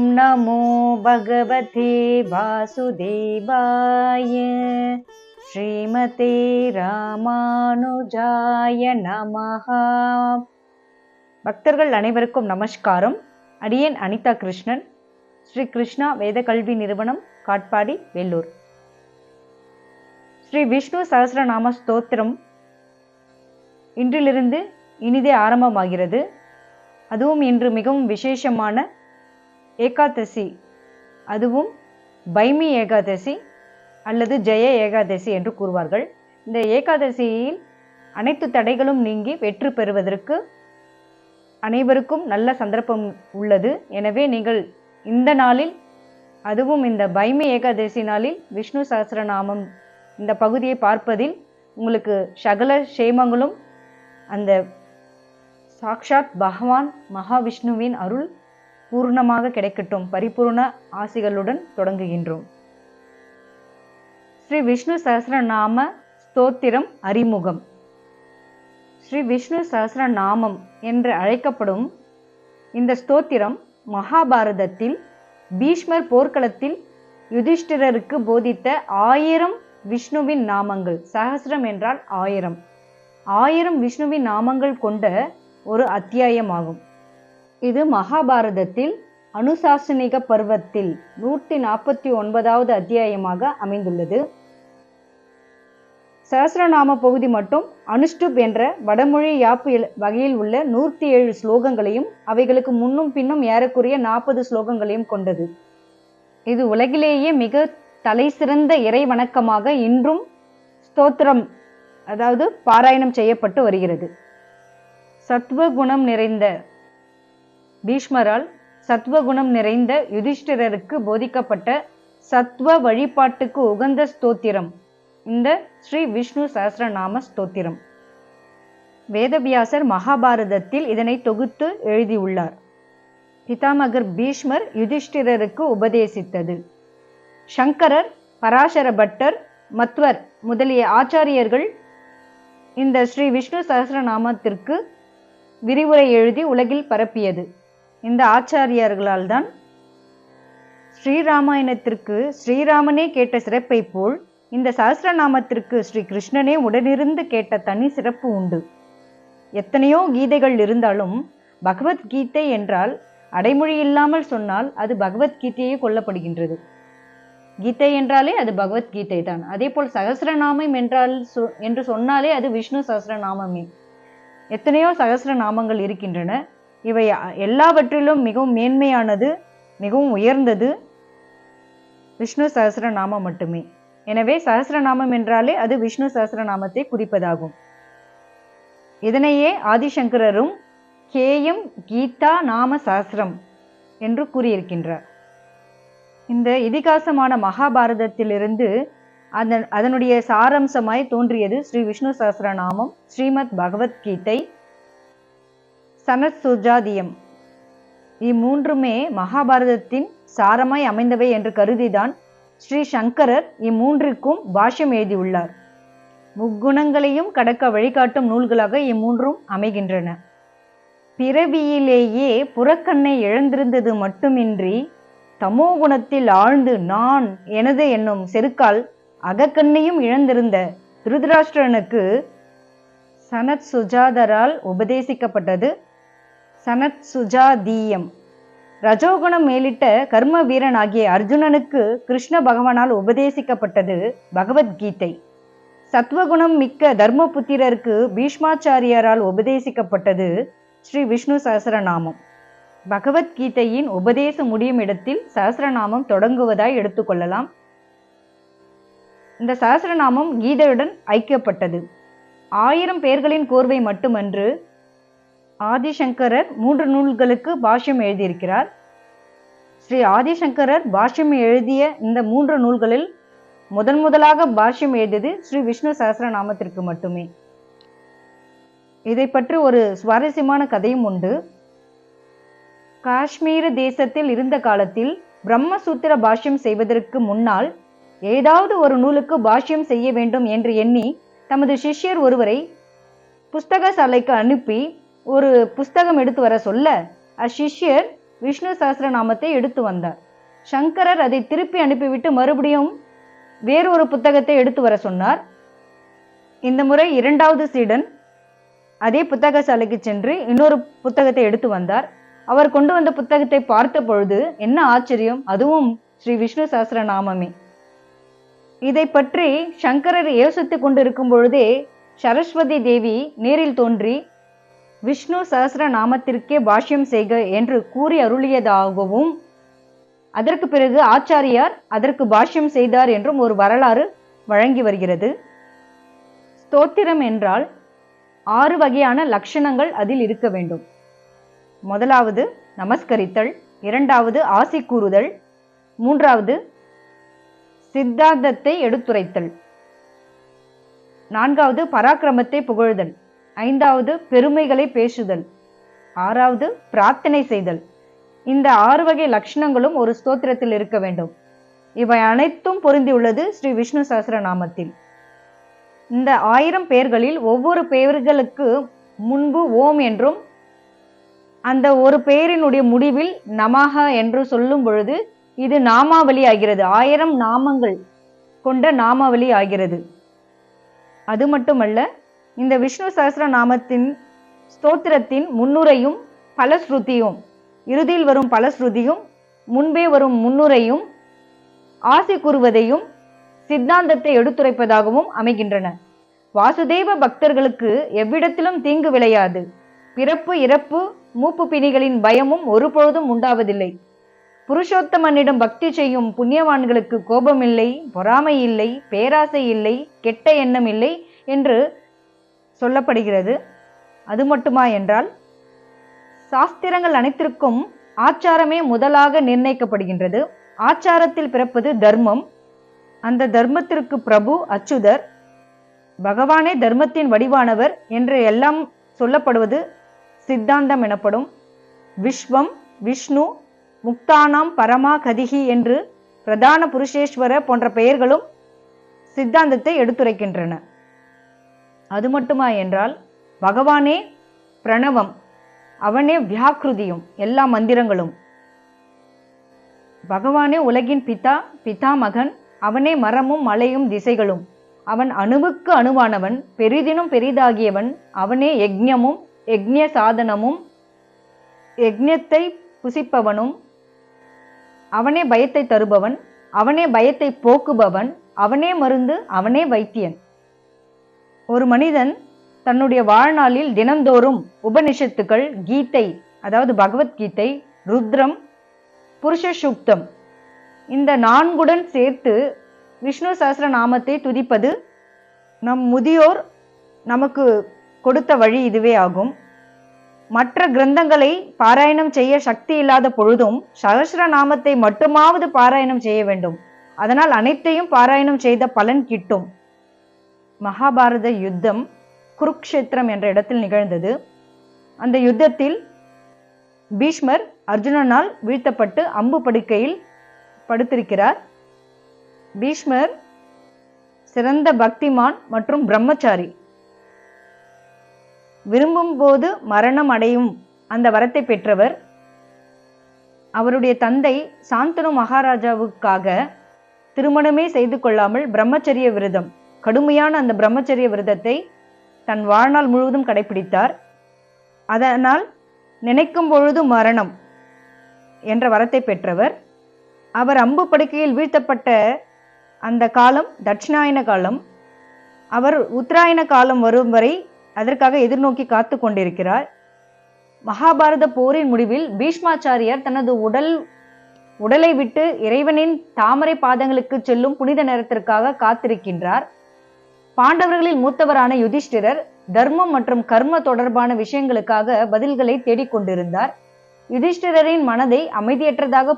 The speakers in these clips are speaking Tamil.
ॐ नमो भगवते वासुदेवाय श्रीमते ராமானுஜாய நமஹ பக்தர்கள் அனைவருக்கும் நமஸ்காரம் அடியேன் அனிதா கிருஷ்ணன் ஸ்ரீ கிருஷ்ணா வேத கல்வி நிறுவனம் காட்பாடி வேலூர் ஸ்ரீ விஷ்ணு சஹஸ்ரநாம ஸ்தோத்திரம் இன்றிலிருந்து இனிதே ஆரம்பமாகிறது அதுவும் இன்று மிகவும் விசேஷமான ஏகாதசி. அதுவும் பைமி ஏகாதசி அல்லது ஜெய ஏகாதசி என்று கூறுவார்கள். இந்த ஏகாதசியில் அனைத்து தடைகளும் நீங்கி வெற்றி பெறுவதற்கு அனைவருக்கும் நல்ல சந்தர்ப்பம் உள்ளது. எனவே நீங்கள் இந்த நாளில் அதுவும் இந்த பைமி ஏகாதசி நாளில் விஷ்ணு சகசிரநாமம் இந்த பகுதியை பார்ப்பதில் உங்களுக்கு சகல சேமங்களும் அந்த சாக்ஷாத் பகவான் மகாவிஷ்ணுவின் அருள் பூர்ணமாக கிடைக்கட்டும். பரிபூர்ண ஆசிகளுடன் தொடங்குகின்றோம். ஸ்ரீ விஷ்ணு சஹசிரநாம ஸ்தோத்திரம் அறிமுகம். ஸ்ரீ விஷ்ணு சஹசிரநாமம் என்று அழைக்கப்படும் இந்த ஸ்தோத்திரம் மகாபாரதத்தில் பீஷ்மர் போர்க்களத்தில் யுதிஷ்டிரருக்கு போதித்த ஆயிரம் விஷ்ணுவின் நாமங்கள். சஹஸ்ரம் என்றால் ஆயிரம். ஆயிரம் விஷ்ணுவின் நாமங்கள் கொண்ட ஒரு அத்தியாயமாகும். இது மகாபாரதத்தில் அனுசாசனிக பருவத்தில் நூற்றி நாற்பத்தி ஒன்பதாவது அத்தியாயமாக அமைந்துள்ளது. சஹசிரநாம பகுதி மட்டும் அனுஷ்டுப் என்ற வடமொழி யாப்பு வகையில் உள்ள நூற்றி ஏழு ஸ்லோகங்களையும் அவைகளுக்கு முன்னும் பின்னும் ஏறக்குறைய நாற்பது ஸ்லோகங்களையும் கொண்டது. இது உலகிலேயே மிக தலைசிறந்த இறை வணக்கமாக இன்றும் ஸ்தோத்திரம் அதாவது பாராயணம் செய்யப்பட்டு வருகிறது. சத்வ குணம் நிறைந்த பீஷ்மரால் சத்வகுணம் நிறைந்த யுதிஷ்டிரருக்கு போதிக்கப்பட்ட சத்வ வழிபாட்டுக்கு உகந்த ஸ்தோத்திரம். இந்த ஸ்ரீ விஷ்ணு சஹசிரநாம ஸ்தோத்திரம். வேதவியாசர் மகாபாரதத்தில் இதனை தொகுத்து எழுதியுள்ளார். பிதாமகர் பீஷ்மர் யுதிஷ்டிரருக்கு உபதேசித்தது. சங்கரர் பராசர பட்டர் மத்வர் முதலிய ஆச்சாரியர்கள் இந்த ஸ்ரீ விஷ்ணு சஹசிரநாமத்திற்கு விரிவுரை எழுதி உலகில் பரப்பியது. இந்த ஆச்சாரியார்களால் தான் ஸ்ரீராமாயணத்திற்கு ஸ்ரீராமனே கேட்ட சிறப்பை போல் இந்த சஹசிரநாமத்திற்கு ஸ்ரீ கிருஷ்ணனே உடனிருந்து கேட்ட தனி சிறப்பு உண்டு. எத்தனையோ கீதைகள் இருந்தாலும் பகவத்கீதை என்றால் அடைமொழி இல்லாமல் சொன்னால் அது பகவத்கீதையே கொல்லப்படுகின்றது. கீதை என்றாலே அது பகவத்கீதை தான். அதே போல் சகசிரநாமம் என்றால் சொ என்று சொன்னாலே அது விஷ்ணு சஹஸ்ரநாமமே எத்தனையோ சகசிரநாமங்கள் இருக்கின்றன. இவை எல்லாவற்றிலும் மிகவும் மேன்மையானது மிகவும் உயர்ந்தது விஷ்ணு சஹசிரநாமம் மட்டுமே. எனவே சஹசிரநாமம் என்றாலே அது விஷ்ணு சஹசிரநாமத்தை குறிப்பதாகும். இதனையே ஆதிசங்கரரும் கேயம் கீதா நாம சஹசிரம் என்று கூறியிருக்கின்றார். இந்த இதிகாசமான மகாபாரதத்திலிருந்து அதன் அதனுடைய சாரம்சமாய் தோன்றியது ஸ்ரீ விஷ்ணு சஹசிரநாமம் ஸ்ரீமத் பகவத்கீதை சனத் சுஜாதியம் இம்மூன்றுமே மகாபாரதத்தின் சாரமாய் அமைந்தவை என்று கருதிதான் ஸ்ரீ சங்கரர் இம்மூன்றிற்கும் பாஷ்யம் எழுதியுள்ளார். முக்குணங்களையும் கடக்க வழிகாட்டும் நூல்களாக இம்மூன்றும் அமைகின்றன. பிறவியிலேயே புறக்கண்ணை இழந்திருந்தது மட்டுமின்றி தமோ குணத்தில் ஆழ்ந்து நான் எனது என்னும் செருக்கால் அகக்கண்ணையும் இழந்திருந்த திருதராஷ்டிரனுக்கு சனத் சுஜாதரால் உபதேசிக்கப்பட்டது சனத் சுஜாதீயம் ரஜோகுணம் மேலிட்ட கர்ம வீரன் ஆகிய அர்ஜுனனுக்கு கிருஷ்ண பகவானால் உபதேசிக்கப்பட்டது பகவத்கீதை. சத்வகுணம் மிக்க தர்மபுத்திரருக்கு பீஷ்மாச்சாரியாரால் உபதேசிக்கப்பட்டது ஸ்ரீ விஷ்ணு சஹசிரநாமம். பகவத்கீதையின் உபதேசம் முடியும் இடத்தில் சஹசிரநாமம் தொடங்குவதாய் எடுத்துக்கொள்ளலாம் இந்த சஹசிரநாமம் கீதையுடன் ஐக்கியப்பட்டது. ஆயிரம் பேர்களின் கோர்வை மட்டுமன்று ஆதிசங்கரர் மூன்று நூல்களுக்கு பாஷ்யம் எழுதியிருக்கிறார். ஸ்ரீ ஆதிசங்கரர் பாஷ்யம் எழுதிய இந்த மூன்று நூல்களில் முதன் முதலாக பாஷ்யம் எழுதியது ஸ்ரீ விஷ்ணு சகசிரநாமத்திற்கு மட்டுமே. இதை பற்றி ஒரு சுவாரஸ்யமான கதையும் உண்டு. காஷ்மீர தேசத்தில் இருந்த காலத்தில் பிரம்மசூத்திர பாஷ்யம் செய்வதற்கு முன்னால் ஏதாவது ஒரு நூலுக்கு பாஷ்யம் செய்ய வேண்டும் என்று எண்ணி தமது சிஷ்யர் ஒருவரை புஸ்தக சாலைக்கு அனுப்பி ஒரு புஸ்தகம் எடுத்து வர சொல்ல அஷிஷ்யர் விஷ்ணு சஹசிரநாமத்தை எடுத்து வந்தார். சங்கரர் அதை திருப்பி அனுப்பிவிட்டு மறுபடியும் வேறொரு புத்தகத்தை எடுத்து வர சொன்னார். இந்த முறை இரண்டாவது சீடன் அதே புத்தக சாலைக்கு சென்று இன்னொரு புத்தகத்தை எடுத்து வந்தார். அவர் கொண்டு வந்த புத்தகத்தை பார்த்த பொழுது என்ன ஆச்சரியம் அதுவும் ஸ்ரீ விஷ்ணு சஹஸ்ரநாமமே இதை பற்றி சங்கரர் யோசித்துக் கொண்டிருக்கும் பொழுதே சரஸ்வதி தேவி நேரில் தோன்றி விஷ்ணு சஹசிர நாமத்திற்கே பாஷ்யம் செய்க என்று கூறி அருளியதாகவும் அதற்கு பிறகு ஆச்சாரியார் அதற்கு பாஷ்யம் செய்தார் என்றும் ஒரு வரலாறு வழங்கி வருகிறது. ஸ்தோத்திரம் என்றால் ஆறு வகையான லட்சணங்கள் அதில் இருக்க வேண்டும். முதலாவது நமஸ்கரித்தல் இரண்டாவது ஆசி கூறுதல் மூன்றாவது சித்தாந்தத்தை எடுத்துரைத்தல் நான்காவது பராக்கிரமத்தை புகழுதல். ஐந்தாவது பெருமைகளை பேசுதல். ஆறாவது பிரார்த்தனை செய்தல். இந்த ஆறு வகை லட்சணங்களும் ஒரு ஸ்தோத்திரத்தில் இருக்க வேண்டும். இவை அனைத்தும் பொருந்தியுள்ளது ஸ்ரீ விஷ்ணு சஹஸ்ரநாமத்தில் இந்த ஆயிரம் பெயர்களில் ஒவ்வொரு பெயர்களுக்கு முன்பு ஓம் என்றும் அந்த ஒரு பெயரினுடைய முடிவில் நமாக என்று சொல்லும் பொழுது இது நாமாவளி ஆகிறது. ஆயிரம் நாமங்கள் கொண்ட நாமாவளி ஆகிறது. அது மட்டுமல்ல இந்த விஷ்ணு சஹஸ்ர நாமத்தின் ஸ்தோத்திரத்தின் முன்னுரையும் பலஸ்ருதியும். இறுதியில் வரும் பலஸ்ருதியும் முன்பே வரும் முன்னுரையும் ஆசை கூறுவதையும் சித்தாந்தத்தை எடுத்துரைப்பதாகவும் அமைகின்றன. வாசுதேவ பக்தர்களுக்கு எவ்விடத்திலும் தீங்கு விளையாது. பிறப்பு இறப்பு மூப்பு பிணிகளின் பயமும் ஒருபொழுதும் உண்டாவதில்லை. புருஷோத்தமனிடம் பக்தி செய்யும் புண்ணியவான்களுக்கு கோபமில்லை பொறாமை இல்லை பேராசை இல்லை கெட்ட எண்ணம் இல்லை என்று சொல்லப்படுகிறது. அது மட்டுமா என்றால் சாஸ்திரங்கள் அனைத்திற்கும் ஆச்சாரமே முதலாக நிர்ணயிக்கப்படுகின்றது. ஆச்சாரத்தில் பிறப்பது தர்மம். அந்த தர்மத்திற்கு பிரபு அச்சுதர் பகவானே தர்மத்தின் வடிவானவர் என்று எல்லாம் சொல்லப்படுவது சித்தாந்தம் எனப்படும். விஸ்வம் விஷ்ணு முக்தானாம் பரமா கதிகி என்று பிரதான புருஷேஸ்வர போன்ற பெயர்களும் சித்தாந்தத்தை எடுத்துரைக்கின்றன. அது மட்டுமா என்றால் பகவானே பிரணவம் அவனே வியாக்கிருதியும் எல்லா மந்திரங்களும். பகவானே உலகின் பிதா பிதா மகன் அவனே மரமும் மலையும் திசைகளும். அவன் அணுவுக்கு அணுவானவன் பெரிதினும் பெரிதாகியவன் அவனே யஜ்ஞமும் யஜ்ஞ சாதனமும் யஜ்ஞத்தை புசிப்பவனும். அவனே பயத்தை தருபவன் அவனே பயத்தை போக்குபவன் அவனே மருந்து அவனே வைத்தியன். ஒரு மனிதன் தன்னுடைய வாழ்நாளில் தினந்தோறும் உபனிஷத்துக்கள் கீதை அதாவது பகவத்கீதை ருத்ரம் புருஷ சுக்தம் இந்த நான்குடன் சேர்த்து விஷ்ணு சஹஸ்ர நாமத்தை துதிப்பது நம் முதியோர் நமக்கு கொடுத்த வழி இதுவே ஆகும். மற்ற கிரந்தங்களை பாராயணம் செய்ய சக்தி இல்லாத பொழுதும் சகஸ்ர நாமத்தை மட்டுமாவது பாராயணம் செய்ய வேண்டும். அதனால் அனைத்தையும் பாராயணம் செய்த பலன் கிட்டும். மகாபாரத யுத்தம் குருக்ஷேத்திரம் என்ற இடத்தில் நிகழ்ந்தது. அந்த யுத்தத்தில் பீஷ்மர் அர்ஜுனனால் வீழ்த்தப்பட்டு அம்பு படுக்கையில் படுத்திருக்கிறார். பீஷ்மர் சிறந்த பக்திமான் மற்றும் பிரம்மச்சாரி. விரும்பும் போது மரணம் அடையும் அந்த வரத்தை பெற்றவர். அவருடைய தந்தை சாந்தனு மகாராஜாவுக்காக திருமணமே செய்து கொள்ளாமல் பிரம்மச்சரிய விரதம் கடுமையான அந்த பிரம்மச்சரிய விரதத்தை தன் வாழ்நாள் முழுவதும் கடைபிடித்தார். அதனால் நினைக்கும் பொழுது மரணம் என்ற வரத்தை பெற்றவர். அவர் அம்பு படுக்கையில் வீழ்த்தப்பட்ட அந்த காலம் தட்சிணாயன காலம். அவர் உத்தராயண காலம் வரும் வரை அதற்காக எதிர்நோக்கி காத்து கொண்டிருக்கிறார். மகாபாரத போரின் முடிவில் பீஷ்மாச்சாரியார் தனது உடல் உடலை விட்டு இறைவனின் தாமரை பாதங்களுக்கு செல்லும் புனித நேரத்திற்காக காத்திருக்கின்றார். பாண்டவர்களில் மூத்தவரான யுதிஷ்டிரர் தர்மம் மற்றும் கர்ம தொடர்பான விஷயங்களுக்காக பதில்களை தேடிக்கொண்டிருந்தார் யுதிஷ்டிரரின் மனதை அமைதியற்றதாக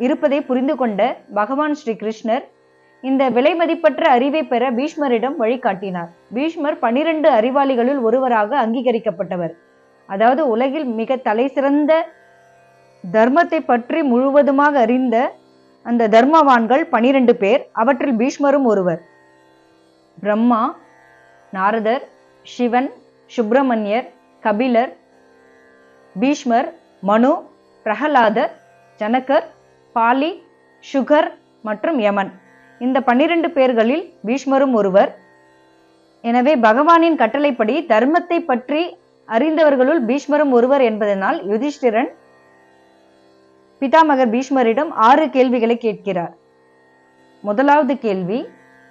இருப்பதை புரிந்து கொண்ட பகவான் ஸ்ரீ கிருஷ்ணர் இந்த விலை மதிப்பற்ற அறிவை பெற பீஷ்மரிடம் வழிகாட்டினார். பீஷ்மர் பனிரெண்டு அறிவாளிகளுள் ஒருவராக அங்கீகரிக்கப்பட்டவர். அதாவது உலகில் மிக தலை சிறந்த தர்மத்தை பற்றி முழுவதுமாக அறிந்த அந்த தர்மவான்கள் பனிரெண்டு பேர் அவற்றில் பீஷ்மரும் ஒருவர். பிரம்மா நாரதர் சிவன் சுப்பிரமணியர் கபிலர் பீஷ்மர் மனு பிரகலாதர் ஜனகர் பாலி சுகர் மற்றும் யமன். இந்த பன்னிரண்டு பேர்களில் பீஷ்மரும் ஒருவர். எனவே பகவானின் கட்டளைப்படி தர்மத்தை பற்றி அறிந்தவர்களுள் பீஷ்மரும் ஒருவர் என்பதனால் யுதிஷ்டிரன் பிதாமகர் பீஷ்மரிடம் ஆறு கேள்விகளை கேட்கிறார். முதலாவது கேள்வி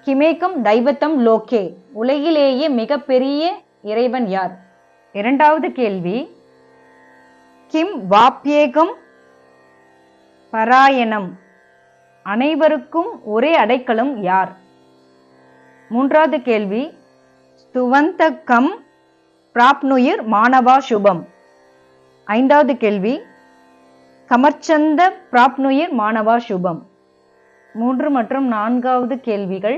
கிமேக்கம் தைவத்தம் லோகே உலகிலேயே மிகப்பெரிய இறைவன் யார்? இரண்டாவது கேள்வி. கிம் வாப்யேகம் பராயணம். அனைவருக்கும் ஒரே அடைக்கலம் யார்? மூன்றாவது கேள்வி. ஸ்துவந்தகம் பிராப்னுயிர் மாணவா சுபம். ஐந்தாவது கேள்வி. கமர்ச்சந்த பிராப்னுயிர் மாணவா சுபம். மூன்று மற்றும் நான்காவது கேள்விகள்.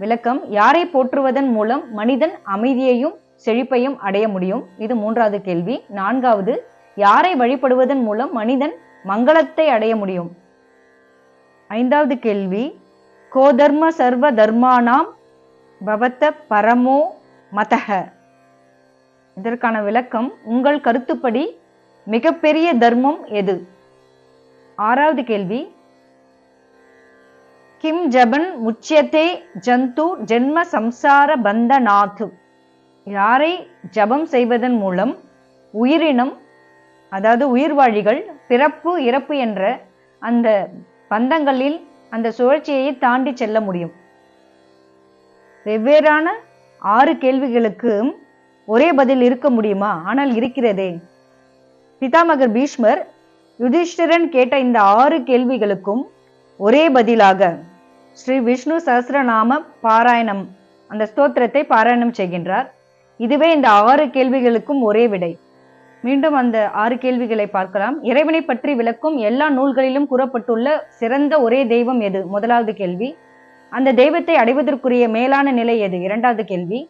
விளக்கம் யாரை போற்றுவதன் மூலம் மனிதன் அமைதியையும் செழிப்பையும் அடைய முடியும்? இது மூன்றாவது கேள்வி. நான்காவது யாரை வழிபடுவதன் மூலம் மனிதன் மங்களத்தை அடைய முடியும்? ஐந்தாவது கேள்வி. கோதர்ம சர்வ தர்மானாம் பவத்த பரமோ மதக இதற்கான விளக்கம் உங்கள் கருத்துப்படி மிகப்பெரிய தர்மம் எது? ஆறாவது கேள்வி. கிம் ஜபன் முச்சியத்தே ஜந்து ஜென்ம சம்சார பந்தநாத்து யாரை ஜபம் செய்வதன் மூலம் உயிரினம் அதாவது உயிர்வாழிகள் பிறப்பு இறப்பு என்ற அந்த பந்தங்களில் அந்த சுழற்சியை தாண்டி செல்ல முடியும். வெவ்வேறான ஆறு கேள்விகளுக்கு ஒரே பதில் இருக்க முடியுமா? ஆனால் இருக்கிறதே. பிதாமகர் பீஷ்மர் யுதிஷ்டிரன் கேட்ட இந்த ஆறு கேள்விகளுக்கும் ஒரே பதிலாக ஸ்ரீ விஷ்ணு சஹசிரநாம பாராயணம். அந்த ஸ்தோத்திரத்தை பாராயணம் செய்கின்றார். இதுவே இந்த ஆறு கேள்விகளுக்கும் ஒரே விடை. மீண்டும் அந்த ஆறு கேள்விகளை பார்க்கலாம். இறைவனை பற்றி விளக்கும் எல்லா நூல்களிலும் கூறப்பட்டுள்ள சிறந்த ஒரே தெய்வம் எது? முதலாவது கேள்வி. அந்த தெய்வத்தை அடைவதற்குரிய மேலான நிலை எது? இரண்டாவது கேள்வி.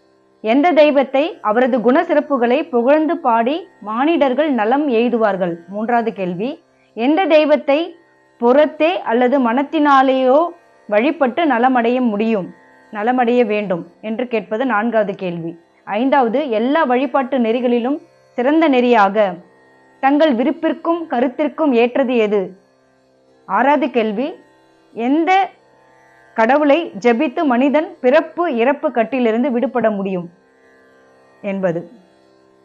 எந்த தெய்வத்தை அவரது குண சிறப்புகளை புகழ்ந்து பாடி மானிடர்கள் நலம் எய்துவார்கள்? மூன்றாவது கேள்வி. எந்த தெய்வத்தை புறத்தே அல்லது மனத்தினாலேயோ வழிபட்டு நலமடைய முடியும் நலமடைய வேண்டும் என்று கேட்பது நான்காவது கேள்வி. ஐந்தாவது எல்லா வழிபாட்டு நெறிகளிலும் சிறந்த நெறியாக தங்கள் விருப்பிற்கும் கருத்திற்கும் ஏற்றது எது? ஆறாவது கேள்வி எந்த கடவுளை ஜெபித்து மனிதன் பிறப்பு இறப்பு கட்டிலிருந்து விடுபட முடியும் என்பது?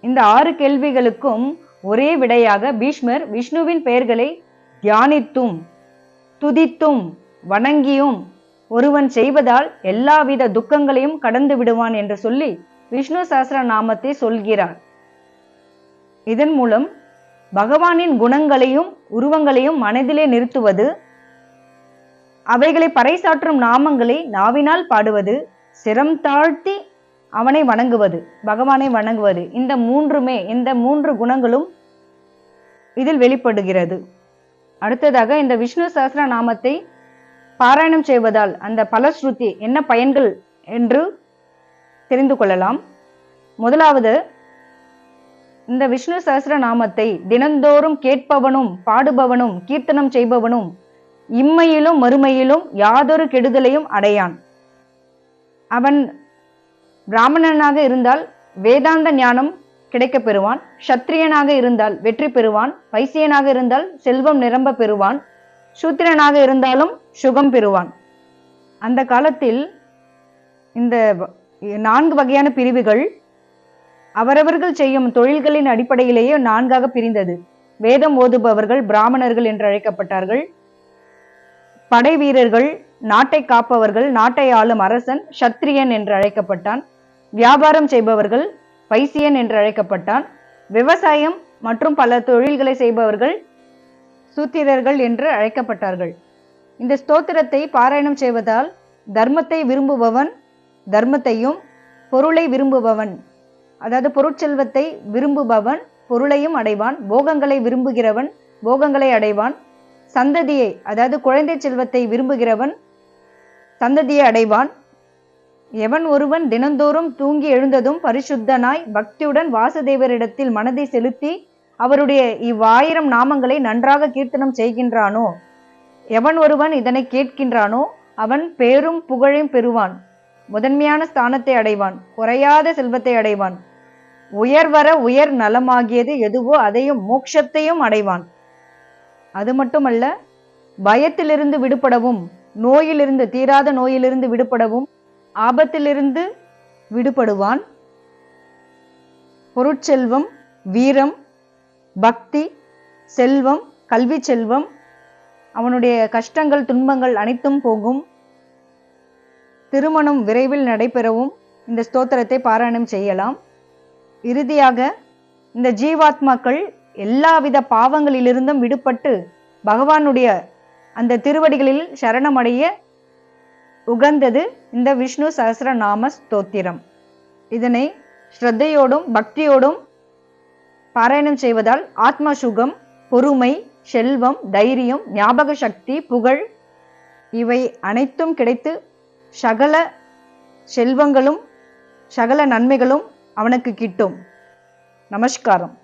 இந்த ஆறு கேள்விகளுக்கும் ஒரே விடையாக பீஷ்மர் விஷ்ணுவின் பெயர்களை தியானித்தும் துதித்தும் வணங்கியும் ஒருவன் செய்வதால் எல்லாவித துக்கங்களையும் கடந்து விடுவான் என்று சொல்லி விஷ்ணு சாஸ்திர நாமத்தை சொல்கிறார். இதன் மூலம் பகவானின் குணங்களையும் உருவங்களையும் மனதிலே நிறுத்துவது அவைகளை பறைசாற்றும் நாமங்களை நாவினால் பாடுவது சிரம் தாழ்த்தி அவனை வணங்குவது பகவானை வணங்குவது இந்த மூன்றுமே இந்த மூன்று குணங்களும் இதில் வெளிப்படுகிறது. அடுத்ததாக இந்த விஷ்ணு சஹசிர நாமத்தை பாராயணம் செய்வதால் அந்த பலஸ்ருதி என்ன பயன்கள் என்று தெரிந்து கொள்ளலாம். முதலாவது இந்த விஷ்ணு சஹசிர நாமத்தை தினந்தோறும் கேட்பவனும் பாடுபவனும் கீர்த்தனம் செய்பவனும் இம்மையிலும் மறுமையிலும் யாதொரு கெடுதலையும் அடையான். அவன் பிராமணனாக இருந்தால் வேதாந்த ஞானம் கிடைக்கப் பெறுவான் சத்திரியனாக இருந்தால் வெற்றி பெறுவான் வைசியனாக இருந்தால் செல்வம் நிரம்ப பெறுவான் சூத்திரனாக இருந்தாலும் சுகம் பெறுவான். அந்த காலத்தில் இந்த நான்கு வகையான பிரிவுகள் அவரவர்கள் செய்யும் தொழில்களின் அடிப்படையிலேயே நான்காக பிரிந்தது. வேதம் ஓதுபவர்கள் பிராமணர்கள் என்று அழைக்கப்பட்டார்கள். படை வீரர்கள் நாட்டை காப்பவர்கள் நாட்டை ஆளும் அரசன் சத்திரியன் என்று அழைக்கப்பட்டான். வியாபாரம் செய்பவர்கள் வைசியன் என்று அழைக்கப்பட்டான். விவசாயம் மற்றும் பல தொழில்களை செய்பவர்கள் சூத்திரர்கள் என்று அழைக்கப்பட்டார்கள். இந்த ஸ்தோத்திரத்தை பாராயணம் செய்வதால் தர்மத்தை விரும்புபவன் தர்மத்தையும் பொருளை விரும்புபவன் அதாவது பொருட்செல்வத்தை விரும்புபவன் பொருளையும் அடைவான் போகங்களை விரும்புகிறவன் போகங்களை அடைவான் சந்ததியை அதாவது குழந்தை செல்வத்தை விரும்புகிறவன் சந்ததியை அடைவான். எவன் ஒருவன் தினந்தோறும் தூங்கி எழுந்ததும் பரிசுத்தனாய் பக்தியுடன் வாசுதேவரிடத்தில் மனதை செலுத்தி அவருடைய இவ்வாயிரம் நாமங்களை நன்றாக கீர்த்தனம் செய்கின்றானோ? எவன் ஒருவன் இதனை கேட்கின்றானோ அவன் பேரும் புகழையும் பெறுவான். முதன்மையான ஸ்தானத்தை அடைவான் குறையாத செல்வத்தை அடைவான். உயர்வர உயர் நலமாகியது எதுவோ அதையும் மோட்சத்தையும் அடைவான். அது மட்டுமல்ல பயத்திலிருந்து விடுபடவும் நோயிலிருந்து தீராத நோயிலிருந்து விடுபடவும் ஆபத்திலிருந்து விடுபடுவான். பொருட்செல்வம் வீரம் பக்தி செல்வம் கல்வி செல்வம் அவனுடைய கஷ்டங்கள் துன்பங்கள் அனைத்தும் போகும். திருமணம் விரைவில் நடைபெறவும் இந்த ஸ்தோத்திரத்தை பாராயணம் செய்யலாம். இறுதியாக இந்த ஜீவாத்மாக்கள் எல்லாவித பாவங்களிலிருந்தும் விடுபட்டு பகவானுடைய அந்த திருவடிகளில் சரணமடைய உகந்தது இந்த விஷ்ணு சஹஸ்ரநாம ஸ்தோத்திரம். இதனை ஸ்ரத்தையோடும் பக்தியோடும் பாராயணம் செய்வதால் ஆத்மா சுகம் பொறுமை செல்வம் தைரியம் ஞாபக சக்தி புகழ் இவை அனைத்தும் கிடைத்து சகல செல்வங்களும் சகல நன்மைகளும் அவனுக்கு கிட்டும். நமஸ்காரம்.